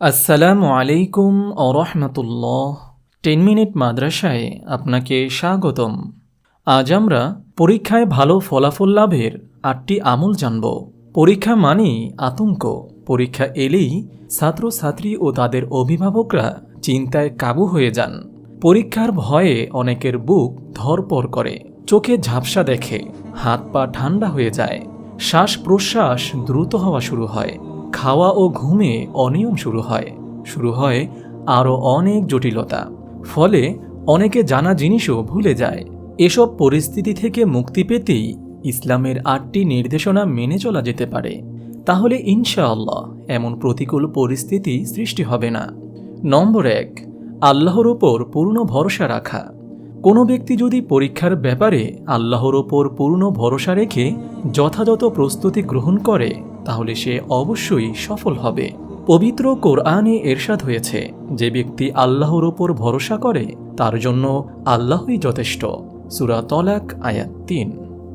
আসসালামু আলাইকুম রহমতুল্লাহ। Ten minute মাদ্রাসায় আপনাকে স্বাগতম। আজ আমরা পরীক্ষায় ভালো ফলাফল লাভের আটটি আমল জানব। পরীক্ষা মানেই আতঙ্ক। পরীক্ষা এলেই ছাত্রছাত্রী ও তাদের অভিভাবকরা চিন্তায় কাবু হয়ে যান। পরীক্ষার ভয়ে অনেকের বুক ধরপর করে, চোখে ঝাপসা দেখে, হাত পা ঠান্ডা হয়ে যায়, শ্বাস প্রশ্বাস দ্রুত হওয়া শুরু হয়। খাওয়া ও ঘুমে অনিয়ম শুরু হয়। শুরু হয় আরও অনেক জটিলতা। ফলে অনেকে জানা জিনিসও ভুলে যায়। এসব পরিস্থিতি থেকে মুক্তি পেতেই ইসলামের আটটি নির্দেশনা মেনে চলা যেতে পারে। তাহলে ইনশাআল্লাহ এমন প্রতিকূল পরিস্থিতি সৃষ্টি হবে না। নম্বর এক, আল্লাহর ওপর পূর্ণ ভরসা রাখা। কোনো ব্যক্তি যদি পরীক্ষার ব্যাপারে আল্লাহর ওপর পূর্ণ ভরসা রেখে যথাযথ প্রস্তুতি গ্রহণ করে তাহলে সে অবশ্যই সফল হবে। পবিত্র কোরআনে এরশাদ হয়েছে, যে ব্যক্তি আল্লাহর ওপর ভরসা করে, তার জন্য আল্লাহই যথেষ্ট। সুরা তলাক, আয়াত তিন।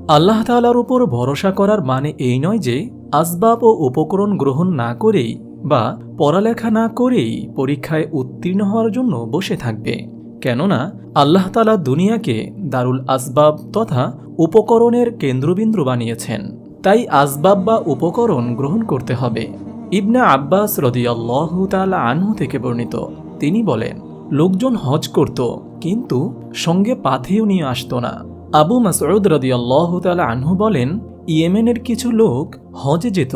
আল্লাহ তালার উপর ভরসা করার মানে এই নয় যে, আসবাব ও উপকরণ গ্রহণ না করেই বা পড়ালেখা না করেই পরীক্ষায় উত্তীর্ণ হওয়ার জন্য বসে থাকবে। কেননা, আল্লাহ তালা দুনিয়াকে দারুল আসবাব তথা উপকরণের কেন্দ্রবিন্দু বানিয়েছেন। তাই আসবাব বা উপকরণ গ্রহণ করতে হবে। ইবনা আব্বাস রদিয়াল্লাহ তালা আনহু থেকে বর্ণিত। তিনি বলেন, লোকজন হজ করত, কিন্তু সঙ্গে পাথেও নিয়ে আসতো না। আবু মাসউদ রদিয়াল্লাহ তালা আনহু বলেন, ইয়েমেনের কিছু লোক হজে যেত,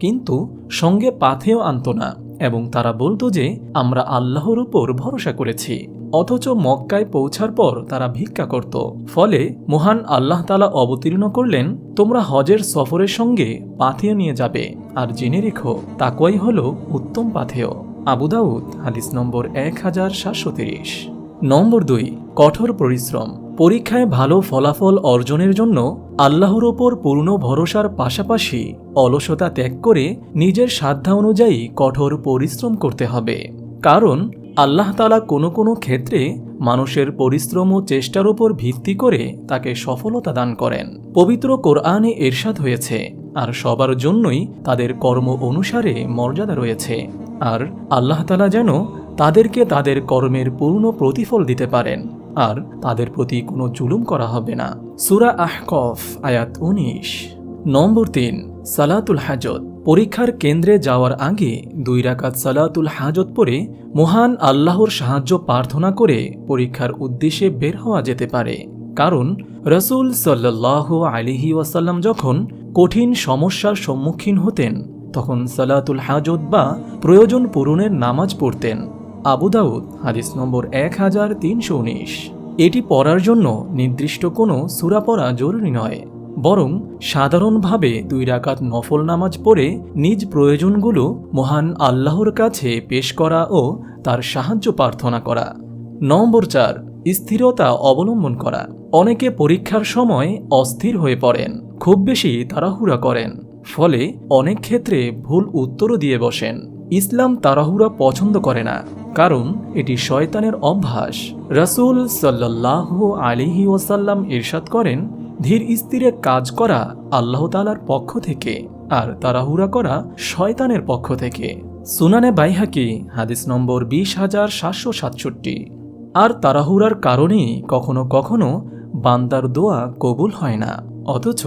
কিন্তু সঙ্গে পাথেও আনত না। এবং তারা বলতো যে, আমরা আল্লাহর উপর ভরসা করেছি, অথচ মক্কায় পৌঁছার পর তারা ভিক্ষা করত। ফলে মহান আল্লাহ তালা অবতীর্ণ করলেন, তোমরা হজের সফরের সঙ্গে পাথেয় নিয়ে যাবে, আর জেনে রেখো, তাকুয়াই হল উত্তম পাথেয়। আবু দাউদ, হাদিস নম্বর এক হাজার সাতশো তিরিশ। নম্বর দুই, কঠোর পরিশ্রম। পরীক্ষায় ভালো ফলাফল অর্জনের জন্য আল্লাহর ওপর পূর্ণ ভরসার পাশাপাশি অলসতা ত্যাগ করে নিজের সাধ্য অনুযায়ী কঠোর পরিশ্রম করতে হবে। কারণ আল্লাহ তালা কোনো কোনো ক্ষেত্রে মানুষের পরিশ্রম ও চেষ্টার উপর ভিত্তি করে তাকে সফলতা দান করেন। পবিত্র কোরআনে এরশাদ হয়েছে, আর সবার জন্যই তাদের কর্ম অনুসারে মর্যাদা রয়েছে। আর আল্লাহ তালা যেন তাদেরকে তাদের কর্মের পূর্ণ প্রতিফল দিতে পারেন। আর তাদের প্রতি কোনো জুলুম করা হবে না। সুরা আহকফ, আয়াত উনিশ। নম্বর তিন, সালাতুল হাজত। পরীক্ষার কেন্দ্রে যাওয়ার আগে দুই রাকাত সালাতুল হাজত পরে মহান আল্লাহর সাহায্য প্রার্থনা করে পরীক্ষার উদ্দেশ্যে বের হওয়া যেতে পারে। কারণ রসুল সাল্লাহ আলিহি ওয়াসাল্লাম যখন কঠিন সমস্যার সম্মুখীন হতেন, তখন সালাতুল হাজত বা প্রয়োজন পূরণের নামাজ পড়তেন। আবু দাউদ, হাদিস নম্বর এক হাজার তিনশো উনিশ। এটি পড়ার জন্য নির্দিষ্ট কোনো সুরা পড়া জরুরি নয়, বরং সাধারণভাবে দুই রাকাত নফল নামাজ পড়ে নিজ প্রয়োজনগুলো মহান আল্লাহর কাছে পেশ করা ও তার সাহায্য প্রার্থনা করা। নম্বর চার, স্থিরতা অবলম্বন করা। অনেকে পরীক্ষার সময় অস্থির হয়ে পড়েন, খুব বেশি তাড়াহুড়া করেন, ফলে অনেক ক্ষেত্রে ভুল উত্তরও দিয়ে বসেন। ইসলাম তাড়াহুড়া পছন্দ করে না। কারণ এটি শয়তানের অভ্যাস। রাসূল সাল্লাহ আলিহি ওসাল্লাম ইরশাদ করেন, ধীর স্থিরে কাজ করা আল্লাহ তালার পক্ষ থেকে আর তাড়াহুড়া করা শয়তানের পক্ষ থেকে। সুনানে বাইহাকি, হাদিস নম্বর বিশ হাজার সাতশো সাতষট্টি। আর তাড়াহুড়ার কারণেই কখনো কখনো বান্দার দোয়া কবুল হয় না। অথচ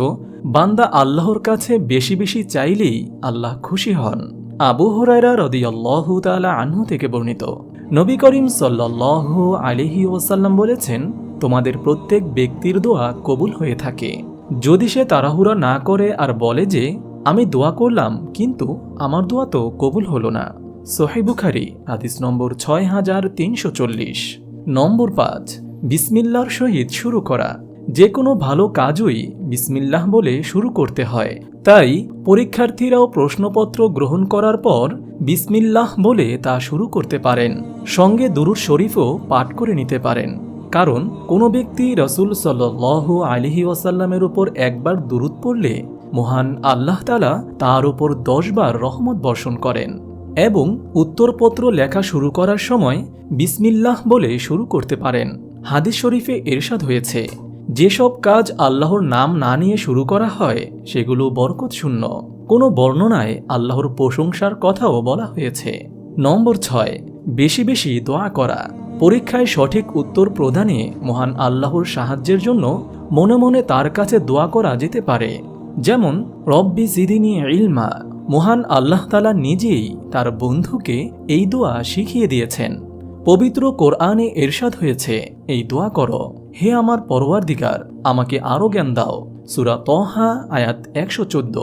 বান্দা আল্লাহর কাছে বেশি বেশি চাইলেই আল্লাহ খুশি হন। আবু হরাইরা রদিয়াল্লাহ তালা আনহু থেকে বর্ণিত। নবী করিম সাল্লাহ আলিহি ওসাল্লাম বলেছেন, তোমাদের প্রত্যেক ব্যক্তির দোয়া কবুল হয়ে থাকে। যদি সে তাড়াহুড়া না করে আর বলে যে, আমি দোয়া করলাম, কিন্তু আমার দোয়া তো কবুল হলো না। সোহেব বুখারি, হাদিস নম্বর ছয় হাজার তিনশো চল্লিশ। নম্বর পাঁচ বিসমিল্লার সহিত শুরু করা। যে কোনো ভালো কাজই বিসমিল্লাহ বলে শুরু করতে হয়। তাই পরীক্ষার্থীরাও প্রশ্নপত্র গ্রহণ করার পর বিসমিল্লাহ বলে তা শুরু করতে পারেন। সঙ্গে দুরুর শরীফও পাঠ করে নিতে পারেন। কারণ কোনো ব্যক্তি রসুল সাল্লাহ আলিহি ওয়াসাল্লামের উপর একবার দুরুদ পড়লে মহান আল্লাহ তালা তার উপর দশবার রহমত বর্ষণ করেন এবং উত্তরপত্র লেখা শুরু করার সময় বিসমিল্লাহ বলে শুরু করতে পারেন। হাদিস শরীফে এরশাদ হয়েছে। যেসব কাজ আল্লাহর নাম না নিয়ে শুরু করা হয়, সেগুলো বরকত শূন্য কোনো বর্ণনায় আল্লাহর প্রশংসার কথাও বলা হয়েছে। নম্বর ছয়, বেশি বেশি দোয়া করা। পরীক্ষায় সঠিক উত্তর প্রদানে মহান আল্লাহর সাহায্যের জন্য মনে মনে তার কাছে দোয়া করা যেতে পারে। যেমন, রব্বি জিদিনী ইলমা। মহান আল্লাহ তালা নিজেই তার বন্ধুকে এই দোয়া শিখিয়ে দিয়েছেন। পবিত্র কোরআনে এরশাদ হয়েছে, এই দোয়া করো। হে আমার পরওয়ারদিগার, আমাকে আরও জ্ঞান দাও। সুরা তহা, আয়াত একশো চোদ্দ।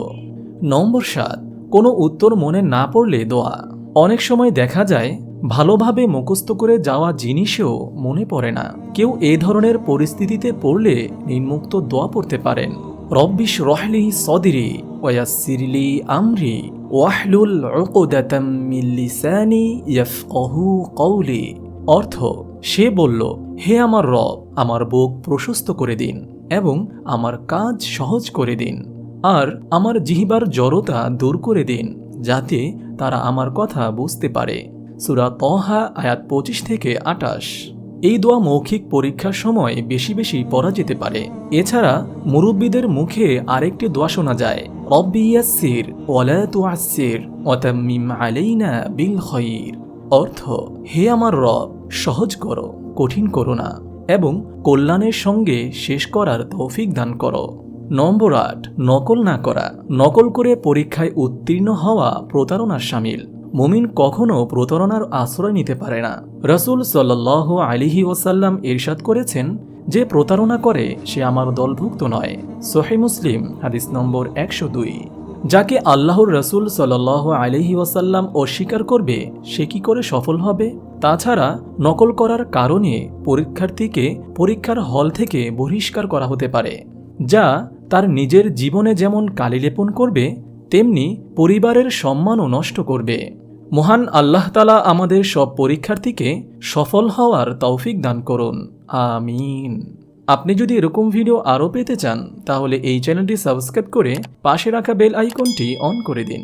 নম্বর সাত, কোনো উত্তর মনে না পড়লে দোয়া। অনেক সময় দেখা যায়, ভালোভাবে মুখস্থ করে যাওয়া জিনিসেও মনে পড়ে না। কেউ এ ধরনের পরিস্থিতিতে পড়লে নিম্মুক্ত দোয়া পড়তে পারেন। রব্বিশ রহলি সদিরি ওয়াসিরলি আমরি ওয়াহলুল উকদাতাম মিন লিসানি ইয়াফকাহু কওলি। অর্থ, সে বলল, হে আমার রব, আমার বুক প্রশস্ত করে দিন এবং আমার কাজ সহজ করে দিন। আর আমার জিহিবার জড়তা দূর করে দিন, যাতে তারা আমার কথা বুঝতে পারে। সুরা তহা আয়াত পঁচিশ থেকে আটাশ। এই দোয়া মৌখিক পরীক্ষার সময় বেশি বেশি পড়া যেতে পারে। এছাড়া মুরব্বীদের মুখে আরেকটি দোয়া শোনা যায় বিল অর্থ, হে আমার রব, সহজ করো, কঠিন করো না এবং কল্যাণের সঙ্গে শেষ করার তৌফিক দান করো। নম্বর আট, নকল না করা। নকল করে পরীক্ষায় উত্তীর্ণ হওয়া প্রতারণার সামিল। মুমিন কখনো প্রতারণার আশ্রয় নিতে পারে না। রসুল সাল্লাহ আলিহি ওসাল্লাম ইরশাদ করেছেন যে প্রতারণা করে সে আমার দলভুক্ত নয়। সোহে মুসলিম, হাদিস নম্বর একশো দুই। যাকে আল্লাহর রসুল সাল্লাহ আলিহি ওয়াসাল্লাম অস্বীকার করবে, সে কি করে সফল হবে? তাছাড়া নকল করার কারণে পরীক্ষার্থীকে পরীক্ষার হল থেকে বহিষ্কার করা হতে পারে, যা তার নিজের জীবনে যেমন কালিলেপন করবে তেমনি পরিবারের সম্মানও নষ্ট করবে। মহান আল্লাহ তালা আমাদের সব পরীক্ষার্থীকে সফল হওয়ার তৌফিক দান করুন। আমিন। আপনি যদি এরকম ভিডিও আরও পেতে চান, তাহলে এই চ্যানেলটি সাবস্ক্রাইব করে পাশে রাখা বেল আইকনটি অন করে দিন।